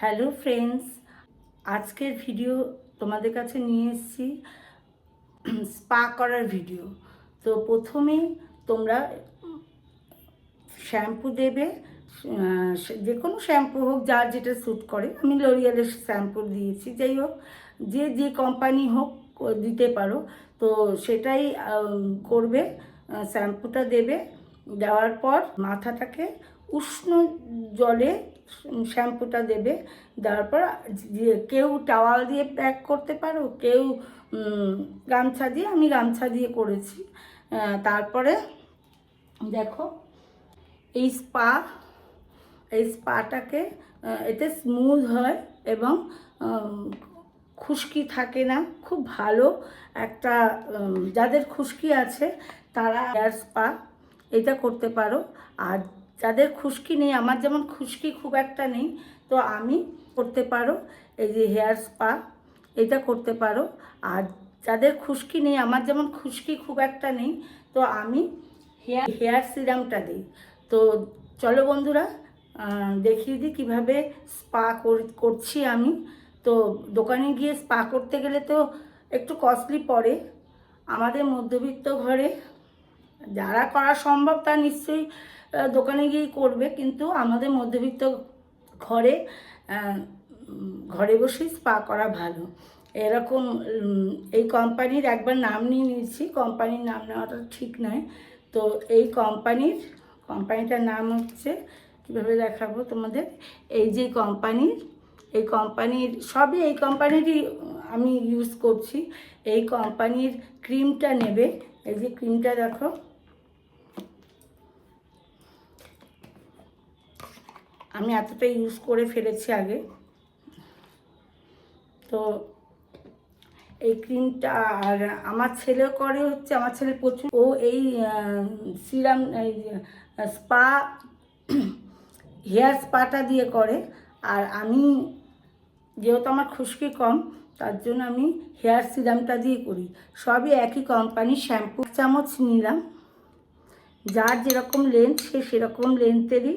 Hello friends, আজকের video তোমাদের কাছে নিয়ে এসেছি, স্পা করার ভিডিও। তো প্রথমে তোমরা শ্যাম্পু দেবে যে কোনো শ্যাম্পু হোক, যার যেটা স্যুট করে। আমি লরিয়ালের শ্যাম্পু দিয়েছি, যাই হোক, যে যে কোম্পানি হোক, দিতে পারো। তো সেটাই করবে শ্যাম্পুটা দেবে। দেওয়ার পর মাথাটাকে উষ্ণ জলে শ্যাম্পুটা দেবে, দেওয়ার পর কেউ টাওয়াল দিয়ে প্যাক করতে পারো, কেউ গামছা দিয়ে, আমি গামছা দিয়ে করেছি। তারপরে দেখো, এই স্পা, এই স্পাটাকে এতে স্মুথ হয় এবং খুশকি থাকে না। খুব ভালো একটা যাদের খুশকি আছে, তারা হেয়ার স্পা এটা করতে পারো। আর যাদের খুশকি নেই, আমার যেমন খুশকি খুব একটা নেই, তো আমি করতে পারো। এই যে হেয়ার স্পা, এটা করতে পারো। আর যাদের খুশকি নেই, আমার যেমন খুশকি খুব একটা নেই, তো আমি হেয়ার হেয়ার সিরামটা দিই। তো চলো বন্ধুরা দেখিয়ে দিই কীভাবে স্পা করছি আমি। তো দোকানে গিয়ে স্পা করতে গেলে তো একটু কস্টলি পড়ে। আমাদের মধ্যবিত্ত ঘরে যারা করা সম্ভব তা নিশ্চয়ই দোকানে গিয়েই করবে, কিন্তু আমাদের মধ্যবিত্ত ঘরে ঘরে বসেই স্পা করা ভালো। এরকম এই কোম্পানির একবার নাম নিয়ে নিয়েছি কোম্পানির নাম নেওয়াটা ঠিক নয়। তো এই কোম্পানির কোম্পানিটার নাম হচ্ছে, কীভাবে দেখাবো তোমাদের? এই যে কোম্পানির এই কোম্পানির সবই এই কোম্পানিরই আমি ইউজ করছি। এই কোম্পানির ক্রিমটা নেবে, এই যে ক্রিমটা দেখো। আমি এতটা ইউজ করে ফেলেছি আগে। তো এই ক্রিমটা আর আমার ছেলেও করে হচ্ছে, আমার ছেলে প্রচুর ও এই সিরাম এই স্পা হেয়ার স্পাটা দিয়ে করে। আর আমি যেহেতু আমার খুশকি কম, তার জন্য আমি হেয়ার সিরামটা দিয়ে করি। সবই একই কোম্পানির শ্যাম্পু চামচ নিলাম। যার যেরকম লেন্থ সে সেরকম লেন্থেরই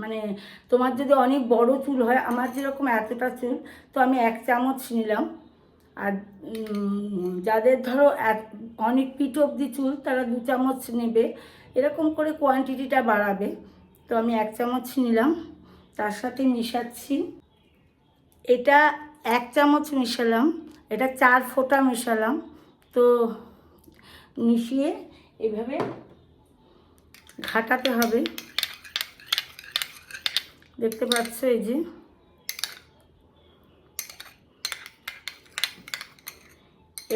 মানে তোমার যদি অনেক বড় চুল হয়, আমার যেরকম এতটা চুল, তো আমি এক চামচ নিলাম। আর যাদের ধরো অনেক পিঠ অবধি চুল, তারা দু চামচ নেবে। এরকম করে কোয়ান্টিটিটা বাড়াবে। তো আমি এক চামচ নিলাম। তার সাথে মিশাচ্ছি। এটা এক চামচ মিশালাম। এটা চার ফোঁটা মেশালাম। তো মিশিয়ে এভাবে ঘাটাতে হবে। দেখতে পাচ্ছ এই যে?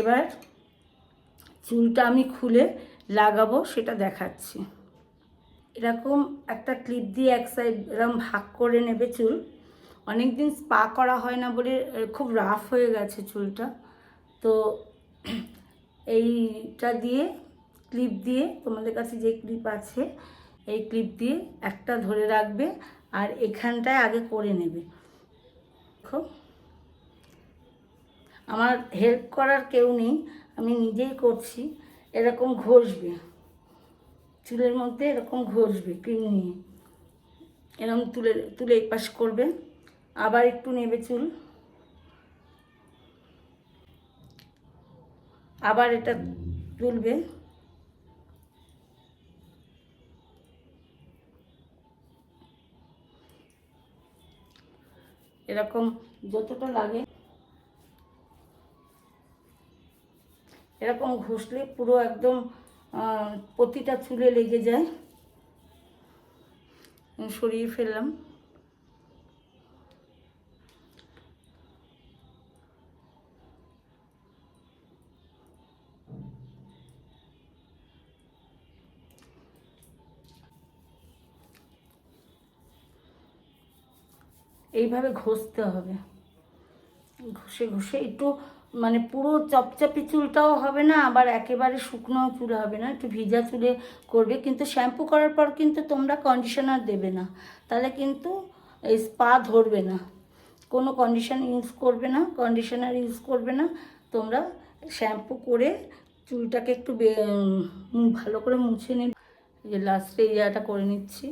এবার চুলটা আমি খুলে লাগাবো, সেটা দেখাচ্ছি। এরকম একটা ক্লিপ দিয়ে এক সাইড এরকম ভাগ করে নেবে চুল। অনেক দিন স্পা করা হয় না বলে খুব রাফ হয়ে গেছে চুলটা। তো এইটা দিয়ে ক্লিপ দিয়ে, তোমাদের কাছে যে ক্লিপ আছে, এই ক্লিপ দিয়ে একটা ধরে রাখবে। আর এখানটায় আগে করে নেবে। খুব। আমার হেল্প করার কেউ নেই, আমি নিজেই করছি। এরকম ঘষবে। চুলের মধ্যে এরকম ঘষবে ক্রিম নিয়ে। এরকম তুলে তুলে এই পাশ করবে। আবার একটু নেবে চুল। আবার এটা তুলবে। এরকম যতটা লাগে এরকম ঘষলে পুরো একদম প্রতিটা চুলে লেগে যায়। সরিয়ে ফেললাম। এইভাবে ঘষতে হবে। ঘষে ঘষে একটু মানে পুরো চপচাপি চুলটাও হবে না, আবার একেবারে শুকনো চুল হবে না। একটু ভিজা চুলে করবে, কিন্তু শ্যাম্পু করার পর কিন্তু তোমরা কন্ডিশনার দেবে না। তাহলে কিন্তু এই স্পা ধরবে না। কোনো কন্ডিশন ইউজ করবে না কন্ডিশনার ইউজ করবে না। তোমরা শ্যাম্পু করে চুলটাকে একটু ভালো করে মুছে নেবে। যে লাস্টে এই জায়গাটা করে নিচ্ছি।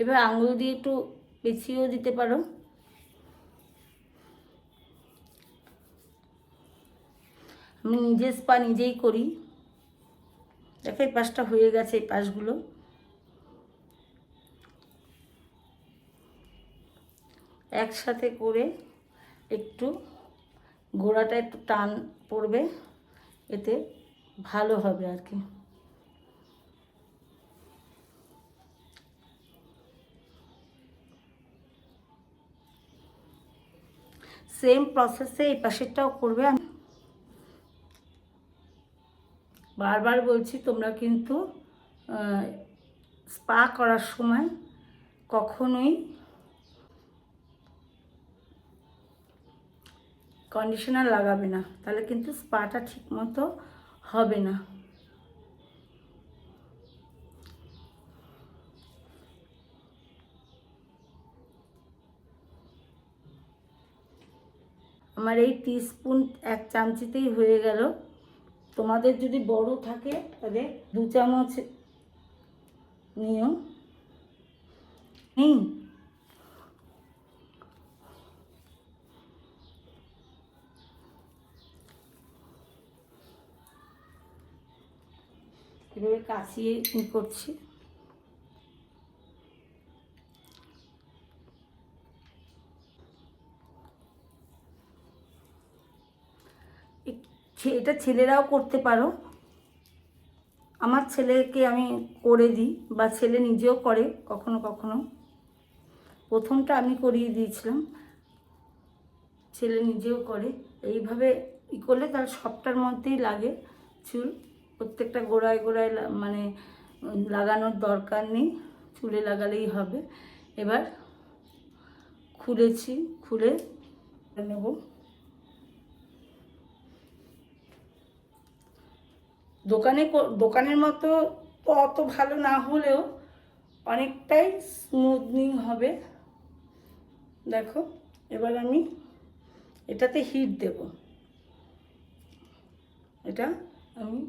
এবার আঙুল দিয়ে একটু পেঁচিয়েও দিতে পারো। আমি নিজের স্পা নিজেই করি। দেখো, এই পাশটা হয়ে গেছে, এই পাশগুলো। একসাথে করে একটু গোড়াটা একটু টান পড়বে, এতে ভালো হবে আর কি। সেম প্রসেসে এই পাশেরটাও করবে। আমি বারবার বলছি, তোমরা কিন্তু স্পা করার সময় কখনোই কন্ডিশনার লাগাবে না। তাহলে কিন্তু স্পাটা ঠিকমতো হবে না। আমার এই টিস্পুন এক চামচিতেই হয়ে গেল। তোমাদের যদি বড় থাকে, তাহলে দু চামচ নিও। হুম এভাবে কাশিয়ে করছি। এটা ছেলেরাও করতে পারো। আমার ছেলেকে আমি করে দিই বা ছেলে নিজেও করে কখনো কখনো। প্রথমটা আমি করিয়ে দিয়েছিলাম। ছেলে নিজেও করে। এইভাবে ই করলে তার সবটার মধ্যেই লাগে চুল। প্রত্যেকটা গোড়ায় গোড়ায় মানে লাগানোর দরকার নেই। চুলে লাগালেই হবে। এবার খুলেছি, খুলে নেব। দোকানে দোকানের মতো অত ভালো না হলেও অনেকটাই স্মুথনিং হবে। দেখো, এবার আমি এটাতে হিট দেব। এটা আমি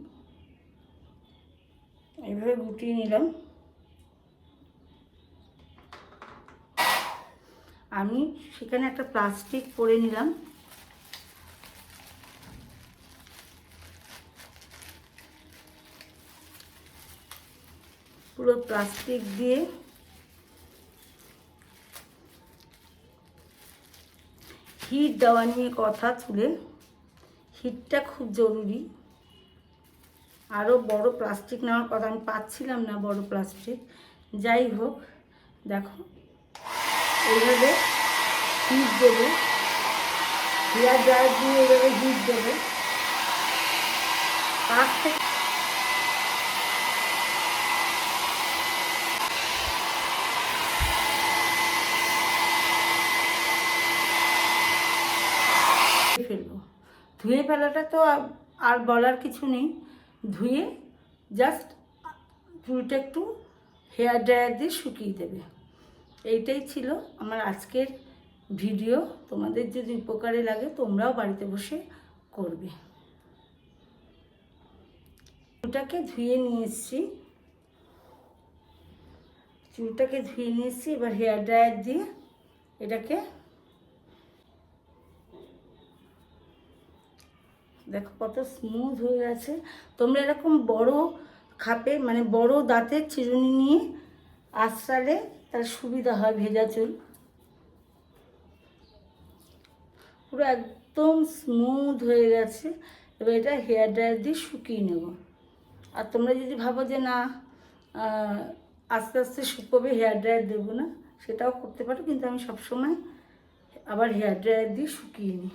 এইভাবে গুটিয়ে নিলাম। আমি সেখানে একটা প্লাস্টিক পরে নিলাম। পুরো প্লাস্টিক দিয়ে। হিট দেওয়া নিয়ে কথা চুলে হিটটা খুব জরুরি। আরও বড় প্লাস্টিক নেওয়ার কথা আমি পাচ্ছিলাম না বড় প্লাস্টিক যাই হোক, দেখো, এইভাবে হিট দেবে। হেয়ার ড্রায়ার দিয়ে এইভাবে হিট দেবে। পাঁচ থেকে ফেলব ধুয়ে ফেলাটা তো আর বলার কিছু নেই। ধুয়ে জাস্ট চুলটা একটু হেয়ার ড্রায়ার দিয়ে শুকিয়ে দেবে। এইটাই ছিল আমার আজকের ভিডিও তোমাদের যদি উপকারে লাগে তোমরাও বাড়িতে বসে করবে। চুলটাকে ধুয়ে নিয়ে এসছি। চুলটাকে ধুয়ে নিয়ে এসছি, এবার হেয়ার ড্রায়ার দিয়ে এটাকে দেখো কত স্মুথ হয়ে গেছে। তোমরা এরকম বড় খাপে মানে বড় দাঁতের চিরুনি নিয়ে আশ্রালে তার সুবিধা হয় ভেজা চুল। পুরো একদম স্মুথ হয়ে গেছে। এবার এটা হেয়ার ড্রায়ার দিয়ে শুকিয়ে নেব। আর তোমরা যদি ভাবো যে না আস্তে আস্তে শুকোবে হেয়ার ড্রায়ার দেবো না, সেটাও করতে পারো, কিন্তু আমি সবসময় আবার হেয়ার ড্রায়ার দিয়ে শুকিয়ে নিই।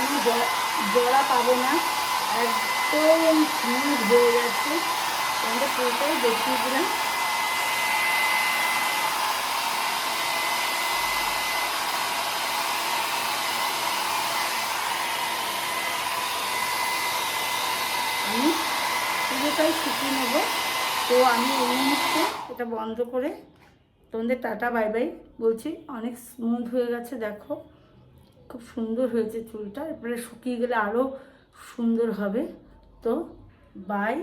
জ- জড়া পাবে না। একদম স্মুথ হয়ে গেছে তোমাদের পুরোটাই দেখিয়ে দিলাম। পুরোটাই শুকিয়ে নেব। তো আমি এই মুহূর্তে এটা বন্ধ করে তোমাদের টাটা, বাই বাই বলছি। অনেক স্মুথ হয়ে গেছে, দেখো। খুব সুন্দর হয়েছে চুলটা এরপরে শুকিয়ে গেলে আরও সুন্দর হবে। তো বাই